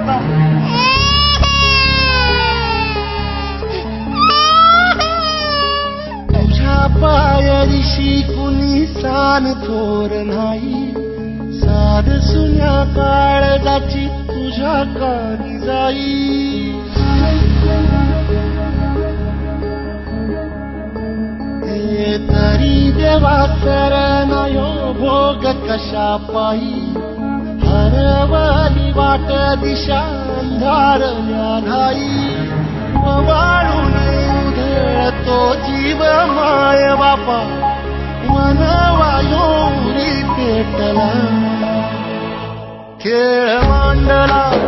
बाबा तुझ्या पायरीशी कुणी सान थोर नाही. साध सुन्या काळजाची तुझ्या कानी जाई. तरी देवा शरण यो भोग कशा पायी हरवली वाट दिशा अंधारल्या घाई वाळून उधळतो जीव माय बापा मन मनवायोरी पेटला. खेळ मांडला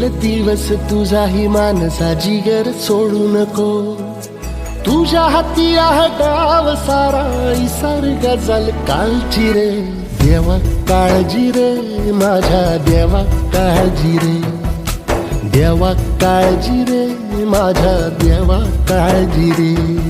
येईल दिवस तुझाही मानसा जिगर सोडू नको. तुझ्या हाती आह डाव सारा इसार गजल कालची रे. देवा काळजी रे माझ्या देवा काळजी रे. देवा काळजी रे माझ्या देवा काळजी रे.